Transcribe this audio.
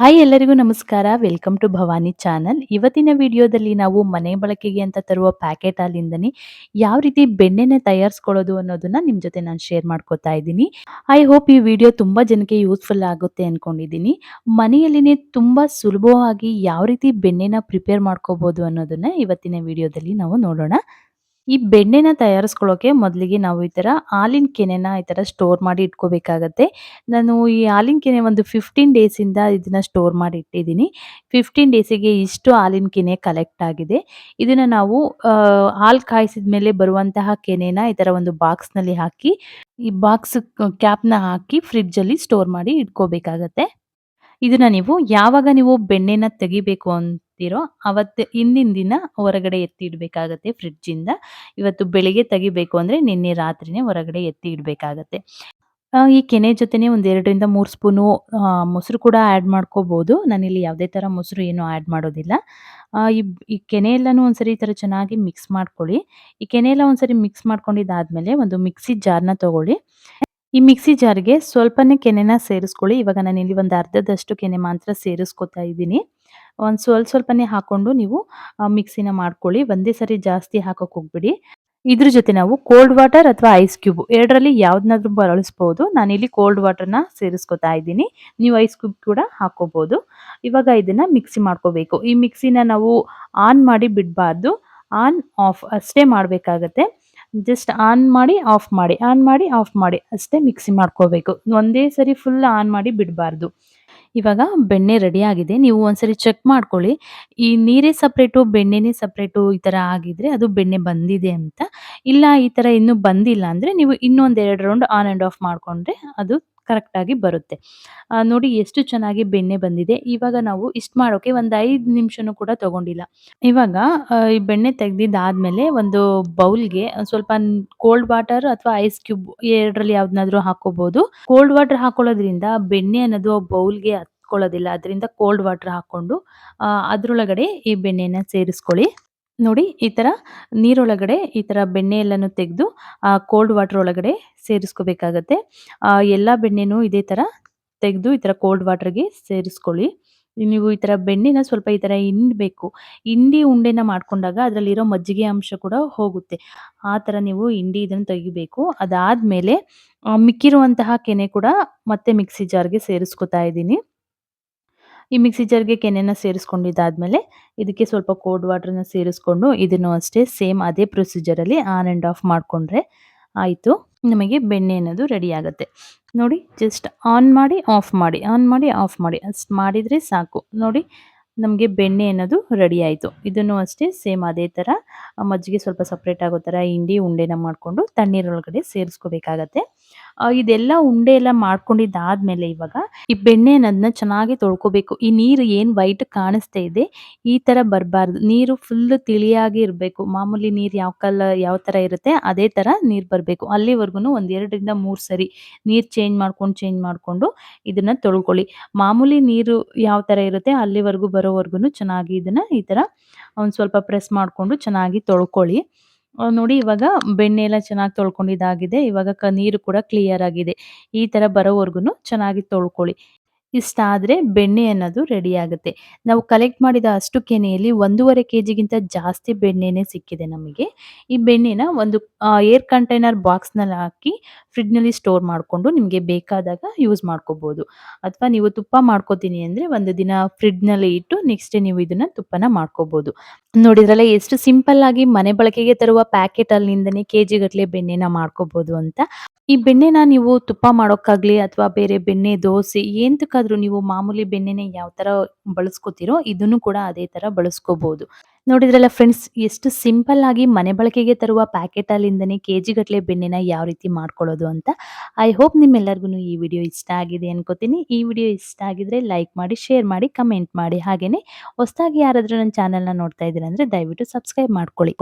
Hi ಎಲ್ಲರಿಗೂ ನಮಸ್ಕಾರ. Welcome to Bhavani channel. ಇವತ್ತಿನ ವಿಡಿಯೋದಲ್ಲಿ ನಾವು ಮನೆ ಬಳಕೆಗೆ ಅಂತ ತರುವ ಪ್ಯಾಕೆಟ್ ಹಾಲಿಂದನೇ ಯಾವ ರೀತಿ ಬೆಣ್ಣೆನ ತಯಾರಿಸ್ಕೊಳ್ಳೋದು ಅನ್ನೋದನ್ನ ನಿಮ್ಮ ಜೊತೆ ನಾನು ಶೇರ್ ಮಾಡ್ಕೊತಾ ಇದ್ದೀನಿ. ಐ ಹೋಪ್ ಈ ವಿಡಿಯೋ ತುಂಬ ಜನಕ್ಕೆ ಯೂಸ್ಫುಲ್ ಆಗುತ್ತೆ ಅಂದ್ಕೊಂಡಿದ್ದೀನಿ ಮನೆಯಲ್ಲಿನೇ ತುಂಬ ಸುಲಭವಾಗಿ ಯಾವ ರೀತಿ ಬೆಣ್ಣೆನ ಪ್ರಿಪೇರ್ ಮಾಡ್ಕೋಬೋದು ಅನ್ನೋದನ್ನ ಇವತ್ತಿನ ವಿಡಿಯೋದಲ್ಲಿ ನಾವು ನೋಡೋಣ. ಈ ಬೆಣ್ಣೆನ ತಯಾರಿಸ್ಕೊಳ್ಳೋಕೆ ಮೊದಲಿಗೆ ನಾವು ಈ ಥರ ಹಾಲಿನ ಕೆನೆನ ಈ ಥರ ಸ್ಟೋರ್ ಮಾಡಿ ಇಟ್ಕೋಬೇಕಾಗತ್ತೆ. ನಾನು ಈ ಹಾಲಿನ ಕೆನೆ ಒಂದು ಫಿಫ್ಟೀನ್ ಡೇಸಿಂದ ಇದನ್ನು ಸ್ಟೋರ್ ಮಾಡಿ ಇಟ್ಟಿದ್ದೀನಿ. ಫಿಫ್ಟೀನ್ ಡೇಸಿಗೆ ಇಷ್ಟು ಹಾಲಿನ ಕೆನೆ ಕಲೆಕ್ಟ್ ಆಗಿದೆ. ಇದನ್ನು ನಾವು ಹಾಲು ಕಾಯಿಸಿದ ಮೇಲೆ ಬರುವಂತಹ ಕೆನೆನ ಈ ಥರ ಒಂದು ಬಾಕ್ಸ್ನಲ್ಲಿ ಹಾಕಿ, ಈ ಬಾಕ್ಸ್ ಕ್ಯಾಪ್ನ ಹಾಕಿ ಫ್ರಿಡ್ಜಲ್ಲಿ ಸ್ಟೋರ್ ಮಾಡಿ ಇಟ್ಕೋಬೇಕಾಗತ್ತೆ. ಇದನ್ನ ನೀವು ಯಾವಾಗ ನೀವು ಬೆಣ್ಣೆನ ತೆಗಿಬೇಕು ಅಂತೀರೋ ಅವತ್ತು ಹಿಂದಿನ ದಿನ ಹೊರಗಡೆ ಎತ್ತಿ ಇಡಬೇಕಾಗತ್ತೆ ಫ್ರಿಡ್ಜಿಂದ ಇವತ್ತು ಬೆಳಿಗ್ಗೆ ತೆಗಿಬೇಕು ಅಂದರೆ ನಿನ್ನೆ ರಾತ್ರಿನೇ ಹೊರಗಡೆ ಎತ್ತಿ ಇಡಬೇಕಾಗತ್ತೆ ಈ ಕೆನೆ ಜೊತೆನೆ ಒಂದು ಎರಡರಿಂದ ಮೂರು ಸ್ಪೂನು ಮೊಸರು ಕೂಡ ಆ್ಯಡ್ ಮಾಡ್ಕೋಬೋದು. ನಾನಿಲ್ಲಿ ಯಾವುದೇ ಥರ ಮೊಸರು ಏನು ಆ್ಯಡ್ ಮಾಡೋದಿಲ್ಲ. ಈ ಈ ಕೆನೆ ಎಲ್ಲನೂ ಒಂದ್ಸರಿ ಈ ಥರ ಚೆನ್ನಾಗಿ ಮಿಕ್ಸ್ ಮಾಡ್ಕೊಳ್ಳಿ. ಈ ಕೆನೆ ಎಲ್ಲ ಒಂದ್ಸರಿ ಮಿಕ್ಸ್ ಮಾಡ್ಕೊಂಡಿದ್ದಾದ್ಮೇಲೆ ಒಂದು ಮಿಕ್ಸಿ ಜಾರ್ನ ತಗೊಳ್ಳಿ. ಈ ಮಿಕ್ಸಿ ಜಾರ್ಗೆ ಸ್ವಲ್ಪನೇ ಕೆನೆನ ಸೇರಿಸ್ಕೊಳ್ಳಿ. ಇವಾಗ ನಾನು ಇಲ್ಲಿ ಒಂದು ಅರ್ಧದಷ್ಟು ಕೆನೆ ಮಾತ್ರ ಸೇರಿಸ್ಕೊತಾ ಇದ್ದೀನಿ. ಒಂದು ಸ್ವಲ್ಪ ಸ್ವಲ್ಪನೇ ಹಾಕೊಂಡು ನೀವು ಮಿಕ್ಸಿನ ಮಾಡ್ಕೊಳ್ಳಿ. ಒಂದೇ ಸರಿ ಜಾಸ್ತಿ ಹಾಕೋಕೆ ಹೋಗ್ಬಿಡಿ. ಇದ್ರ ಜೊತೆ ನಾವು ಕೋಲ್ಡ್ ವಾಟರ್ ಅಥವಾ ಐಸ್ ಕ್ಯೂಬ್ ಎರಡರಲ್ಲಿ ಯಾವ್ದನ್ನಾದ್ರೂ ಬಳಸ್ಬೋದು. ನಾನಿಲ್ಲಿ ಕೋಲ್ಡ್ ವಾಟರ್ನ ಸೇರಿಸ್ಕೊತಾ ಇದ್ದೀನಿ. ನೀವು ಐಸ್ ಕ್ಯೂಬ್ ಕೂಡ ಹಾಕೋಬಹುದು ಇವಾಗ ಇದನ್ನು ಮಿಕ್ಸಿ ಮಾಡ್ಕೋಬೇಕು. ಈ ಮಿಕ್ಸಿನ ನಾವು ಆನ್ ಮಾಡಿ ಬಿಡಬಾರ್ದು. ಆನ್, ಆಫ್ ಅಷ್ಟೇ ಮಾಡಬೇಕಾಗತ್ತೆ. ಜಸ್ಟ್ ಆನ್ ಮಾಡಿ ಆಫ್ ಮಾಡಿ ಆನ್ ಮಾಡಿ ಆಫ್ ಮಾಡಿ ಅಷ್ಟೇ ಮಿಕ್ಸಿ ಮಾಡ್ಕೋಬೇಕು. ಒಂದೇ ಸರಿ ಫುಲ್ ಆನ್ ಮಾಡಿ ಬಿಡಬಾರ್ದು. ಇವಾಗ ಬೆಣ್ಣೆ ರೆಡಿ ಆಗಿದೆ, ನೀವು ಒಂದ್ಸರಿ ಚೆಕ್ ಮಾಡ್ಕೊಳ್ಳಿ. ಈ ನೀರೇ ಸಪ್ರೇಟು ಬೆಣ್ಣೆನೇ ಸಪ್ರೇಟು ಈ ಥರ ಆಗಿದ್ರೆ ಅದು ಬೆಣ್ಣೆ ಬಂದಿದೆ ಅಂತ. ಇಲ್ಲ ಈ ಥರ ಇನ್ನೂ ಬಂದಿಲ್ಲ ಅಂದರೆ ನೀವು ಇನ್ನೊಂದು ಎರಡು ರೌಂಡ್ ಆನ್ ಆ್ಯಂಡ್ ಆಫ್ ಮಾಡಿಕೊಂಡ್ರೆ ಅದು ಕರೆಕ್ಟಾಗಿ ಬರುತ್ತೆ. ನೋಡಿ ಎಷ್ಟು ಚೆನ್ನಾಗಿ ಬೆಣ್ಣೆ ಬಂದಿದೆ. ಇವಾಗ ನಾವು ಇಷ್ಟು ಮಾಡೋಕೆ ಒಂದು ಐದು ನಿಮಿಷನೂ ಕೂಡ ತಗೊಂಡಿಲ್ಲ. ಇವಾಗ ಈ ಬೆಣ್ಣೆ ತೆಗ್ದಿದ್ದಾದ್ಮೇಲೆ ಒಂದು ಬೌಲ್ಗೆ ಸ್ವಲ್ಪ ಕೋಲ್ಡ್ ವಾಟರ್ ಅಥವಾ ಐಸ್ ಕ್ಯೂಬ್ ಎರಡರಲ್ಲಿ ಯಾವ್ದನ್ನಾದ್ರೂ ಹಾಕೋಬಹುದು ಕೋಲ್ಡ್ ವಾಟರ್ ಹಾಕೊಳ್ಳೋದ್ರಿಂದ ಬೆಣ್ಣೆ ಅನ್ನೋದು ಬೌಲ್ಗೆ ಹತ್ಕೊಳ್ಳೋದಿಲ್ಲ ಅದರಿಂದ ಕೋಲ್ಡ್ ವಾಟರ್ ಹಾಕೊಂಡು ಅದ್ರೊಳಗಡೆ ಈ ಬೆಣ್ಣೆನ ಸೇರಿಸ್ಕೊಳ್ಳಿ. ನೋಡಿ, ಈ ಥರ ನೀರೊಳಗಡೆ ಈ ಥರ ಬೆಣ್ಣೆ ಎಲ್ಲನೂ ತೆಗೆದು, ಆ ಕೋಲ್ಡ್ ವಾಟರ್ ಒಳಗಡೆ ಸೇರಿಸ್ಕೋಬೇಕಾಗತ್ತೆ. ಎಲ್ಲ ಬೆಣ್ಣೆನೂ ಇದೇ ಥರ ತೆಗೆದು ಈ ಥರ ಕೋಲ್ಡ್ ವಾಟರ್ಗೆ ಸೇರಿಸ್ಕೊಳ್ಳಿ. ನೀವು ಈ ಥರ ಬೆಣ್ಣೆನ ಸ್ವಲ್ಪ ಈ ಥರ ಹಿಂಡಬೇಕು. ಹಿಂಡಿ ಉಂಡೆನ ಮಾಡ್ಕೊಂಡಾಗ ಅದರಲ್ಲಿರೋ ಮಜ್ಜಿಗೆ ಅಂಶ ಕೂಡ ಹೋಗುತ್ತೆ. ಆ ಥರ ನೀವು ಹಿಂಡಿ ಇದನ್ನು ತೆಗಿಬೇಕು. ಅದಾದಮೇಲೆ ಮಿಕ್ಕಿರುವಂತಹ ಕೆನೆ ಕೂಡ ಮತ್ತೆ ಮಿಕ್ಸಿ ಜಾರ್ಗೆ ಸೇರಿಸ್ಕೊತಾ ಇದ್ದೀನಿ. ಈ ಮಿಕ್ಸಿ ಜಾರ್ಗೆ ಕೆನೆನ ಸೇರಿಸ್ಕೊಂಡಿದ್ದಾದ್ಮೇಲೆ ಇದಕ್ಕೆ ಸ್ವಲ್ಪ ಕೋಲ್ಡ್ ವಾಟರ್ನ ಸೇರಿಸ್ಕೊಂಡು ಇದನ್ನು ಅಷ್ಟೇ ಸೇಮ್ ಅದೇ ಪ್ರೊಸೀಜರಲ್ಲಿ ಆನ್ ಆ್ಯಂಡ್ ಆಫ್ ಮಾಡಿಕೊಂಡ್ರೆ ಆಯಿತು. ನಮಗೆ ಬೆಣ್ಣೆ ಅನ್ನೋದು ರೆಡಿ ಆಗುತ್ತೆ. ನೋಡಿ, ಜಸ್ಟ್ ಆನ್ ಮಾಡಿ, ಆಫ್ ಮಾಡಿ, ಆನ್ ಮಾಡಿ, ಆಫ್ ಮಾಡಿ. ಅಷ್ಟು ಮಾಡಿದರೆ ಸಾಕು. ನೋಡಿ ನಮಗೆ ಬೆಣ್ಣೆ ಅನ್ನೋದು ರೆಡಿ ಆಯಿತು. ಇದನ್ನು ಅಷ್ಟೇ ಸೇಮ್ ಅದೇ ಥರ ಮಜ್ಜಿಗೆ ಸ್ವಲ್ಪ ಸಪ್ರೇಟ್ ಆಗೋ ಥರ ಹಿಂಡಿ ಉಂಡೆನ ಮಾಡಿಕೊಂಡು ತಣ್ಣೀರೊಳಗಡೆ ಸೇರಿಸ್ಕೋಬೇಕಾಗತ್ತೆ. ಇದೆಲ್ಲ ಉಂಡೆ ಎಲ್ಲ ಮಾಡ್ಕೊಂಡಿದ್ದಾದ್ಮೇಲೆ ಇವಾಗ ಈ ಬೆಣ್ಣೆ ಅನ್ನೋದನ್ನ ಚೆನ್ನಾಗಿ ತೊಳ್ಕೊಬೇಕು. ಈ ನೀರು ಏನು ವೈಟ್ ಕಾಣಿಸ್ತಾ ಇದೆ, ಈ ಥರ ಬರಬಾರ್ದು. ನೀರು ಫುಲ್ ತಿಳಿಯಾಗಿ ಇರಬೇಕು. ಮಾಮೂಲಿ ನೀರು ಯಾವ ಕಲರ್ ಯಾವ ಥರ ಇರುತ್ತೆ, ಅದೇ ಥರ ನೀರು ಬರಬೇಕು. ಅಲ್ಲಿವರೆಗೂ ಒಂದೆರಡರಿಂದ ಮೂರು ಸರಿ ನೀರು ಚೇಂಜ್ ಮಾಡ್ಕೊಂಡು ಚೇಂಜ್ ಮಾಡಿಕೊಂಡು ಇದನ್ನು ತೊಳ್ಕೊಳ್ಳಿ. ಮಾಮೂಲಿ ನೀರು ಯಾವ ಥರ ಇರುತ್ತೆ, ಅಲ್ಲಿವರೆಗೂ ಬರೋವರೆಗೂ ಚೆನ್ನಾಗಿ ಇದನ್ನು ಈ ಥರ ಒಂದು ಸ್ವಲ್ಪ ಪ್ರೆಸ್ ಮಾಡಿಕೊಂಡು ಚೆನ್ನಾಗಿ ತೊಳ್ಕೊಳ್ಳಿ. ನೋಡಿ ಇವಾಗ ಬೆಣ್ಣೆ ಎಲ್ಲ ಚೆನ್ನಾಗಿ ತೊಳ್ಕೊಂಡಿದ್ದಾಗಿದೆ. ಇವಾಗ ಕ, ನೀರು ಕೂಡ ಕ್ಲಿಯರ್ ಆಗಿದೆ. ಈ ಥರ ಬರೋವರೆಗೂ ಚೆನ್ನಾಗಿ ತೊಳ್ಕೊಳ್ಳಿ. ಇಷ್ಟಾದರೆ ಬೆಣ್ಣೆ ಅನ್ನೋದು ರೆಡಿ ಆಗುತ್ತೆ. ನಾವು ಕಲೆಕ್ಟ್ ಮಾಡಿದ ಅಷ್ಟು ಕೆನೆಯಲ್ಲಿ ಒಂದೂವರೆ ಕೆ ಜಿಗಿಂತ ಜಾಸ್ತಿ ಬೆಣ್ಣೆನೇ ಸಿಕ್ಕಿದೆ ನಮಗೆ. ಈ ಬೆಣ್ಣೆನ ಒಂದು ಏರ್ ಕಂಟೈನರ್ ಬಾಕ್ಸ್ನಲ್ಲಿ ಹಾಕಿ ಫ್ರಿಡ್ಜ್ನಲ್ಲಿ ಸ್ಟೋರ್ ಮಾಡಿಕೊಂಡು ನಿಮಗೆ ಬೇಕಾದಾಗ ಯೂಸ್ ಮಾಡ್ಕೋಬೋದು. ಅಥವಾ ನೀವು ತುಪ್ಪ ಮಾಡ್ಕೋತೀನಿ ಅಂದರೆ ಒಂದು ದಿನ ಫ್ರಿಡ್ಜ್ನಲ್ಲಿ ಇಟ್ಟು ನೆಕ್ಸ್ಟ್ ಡೇ ನೀವು ಇದನ್ನು ತುಪ್ಪನ ಮಾಡ್ಕೋಬೋದು. ನೋಡಿದ್ರಲ್ಲ ಎಷ್ಟು ಸಿಂಪಲ್ ಆಗಿ ಮನೆ ಬಳಕೆಗೆ ತರುವ ಪ್ಯಾಕೆಟ್ ಅಲ್ಲಿಂದನೇ ಕೆ ಗಟ್ಟಲೆ ಬೆಣ್ಣೆನ ಮಾಡ್ಕೋಬೋದು ಅಂತ. ಈ ಬೆಣ್ಣೆನ ನೀವು ತುಪ್ಪ ಮಾಡೋಕ್ಕಾಗ್ಲಿ ಅಥವಾ ಬೇರೆ ಬೆಣ್ಣೆ, ದೋಸೆ ಎಂತಕ್ಕಾದ್ರೂ ನೀವು ಮಾಮೂಲಿ ಬೆಣ್ಣೆನೆ ಯಾವ ತರ ಬಳಸ್ಕೋತಿರೋ ಇದನ್ನು ಕೂಡ ಅದೇ ತರ ಬಳಸ್ಕೋಬಹುದು ನೋಡಿದ್ರಲ್ಲ ಫ್ರೆಂಡ್ಸ್, ಎಷ್ಟು ಸಿಂಪಲ್ ಆಗಿ ಮನೆ ಬಳಕೆಗೆ ತರುವ ಪ್ಯಾಕೆಟ್ ಅಲ್ಲಿಂದನೆ ಕೆ ಗಟ್ಟಲೆ ಬೆಣ್ಣೆನ ಯಾವ ರೀತಿ ಮಾಡ್ಕೊಳ್ಳೋದು ಅಂತ. ಐ ಹೋಪ್ ನಿಮ್ಮೆಲ್ಲರಿಗೂ ಈ ವಿಡಿಯೋ ಇಷ್ಟ ಆಗಿದೆ ಅನ್ಕೋತೀನಿ. ಈ ವಿಡಿಯೋ ಇಷ್ಟ ಆಗಿದ್ರೆ ಲೈಕ್ ಮಾಡಿ, ಶೇರ್ ಮಾಡಿ, ಕಮೆಂಟ್ ಮಾಡಿ ಹಾಗೇನೆ. ಹೊಸದಾಗಿ ಯಾರಾದ್ರೂ ನನ್ನ ಚಾನಲ್ನ ನೋಡ್ತಾ ಇದ್ದೀರಾ ದಯವಿಟ್ಟು ಸಬ್ಸ್ಕ್ರೈಬ್ ಮಾಡ್ಕೊಳ್ಳಿ.